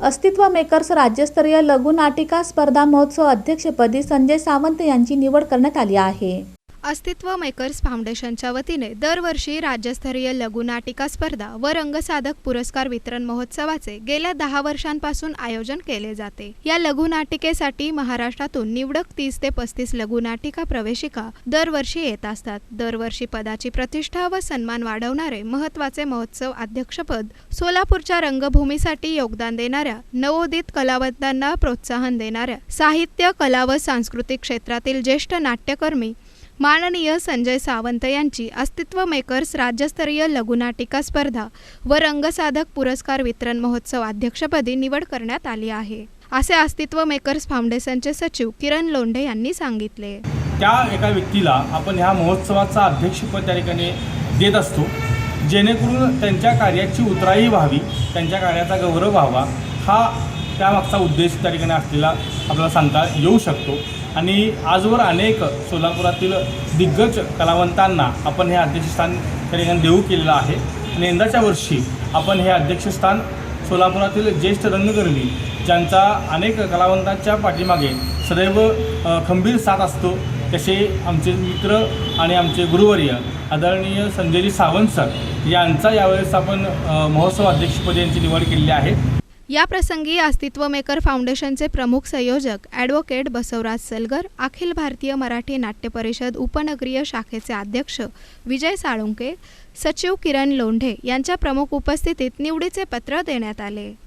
अस्तित्व मेकर्स राज्यस्तरीय लघु नाटिका स्पर्धा महोत्सव अध्यक्षपदी संजय सावंत यांची निवड करण्यात आली आहे. अस्तित्व मेकर्स फाउंडेशनच्या वतीने दरवर्षी राज्यस्तरीय लघुनाटिका स्पर्धा व रंगसाधक पुरस्कार वितरण महोत्सवाचे गेल्या दहा वर्षांपासून आयोजन केले जाते. या लघुनाटिकेसाठी महाराष्ट्रातून निवडक तीस ते पस्तीस लघुनाटिका प्रवेशिका दरवर्षी येत असतात. दरवर्षी पदाची प्रतिष्ठा व सन्मान वाढवणारे महत्त्वाचे महोत्सव अध्यक्षपद सोलापूरच्या रंगभूमीसाठी योगदान देणाऱ्या नवोदित कलावंतांना प्रोत्साहन देणाऱ्या साहित्य कला व सांस्कृतिक क्षेत्रातील ज्येष्ठ नाट्यकर्मी माननीय संजय सावंत यांची अस्तित्व मेकर्स राज्यस्तरीय लघुनाटिका स्पर्धा व रंगसाधक पुरस्कार वितरण महोत्सव अध्यक्षपदी निवड करण्यात आली आहे. असे अस्तित्व मेकर्स फाउंडेशनचे सचिव किरण लोंढे यांनी सांगितले. त्या एका व्यक्तीला आपण ह्या महोत्सवाचा अध्यक्षपद त्या ठिकाणी देत असतो. जेणेकरून त्यांच्या कार्याची उतराई व्हावी त्यांच्या कार्याचा गौरव व्हावा हा त्यामागचा उद्देश त्या ठिकाणी असलेला आपल्याला सांगता येऊ शकतो. आणि आजवर अनेक सोलापुरातील दिग्गज कलावंतांना आपण हे अध्यक्षस्थान त्या ठिकाणी देऊ केलेलं आहे. आणि यंदाच्या वर्षी आपण हे अध्यक्षस्थान सोलापुरातील ज्येष्ठ रंगकर्मी ज्यांचा अनेक कलावंतांच्या पाठीमागे सदैव खंबीर साथ असतो तसे आमचे मित्र आणि आमचे गुरुवर्य आदरणीय संजयजी सावंत सर यांचा यावेळेस आपण महोत्सव अध्यक्षपदी यांची निवड केलेली आहे. या प्रसंगी अस्तित्व मेकर फाउंडेशनचे प्रमुख संयोजक ॲडव्होकेट बसवराज सलगर अखिल भारतीय मराठी नाट्य परिषद उपनगरीय शाखेचे अध्यक्ष विजय साळुंके सचिव किरण लोंढे यांच्या प्रमुख उपस्थितीत निवडीचे पत्र देण्यात आले.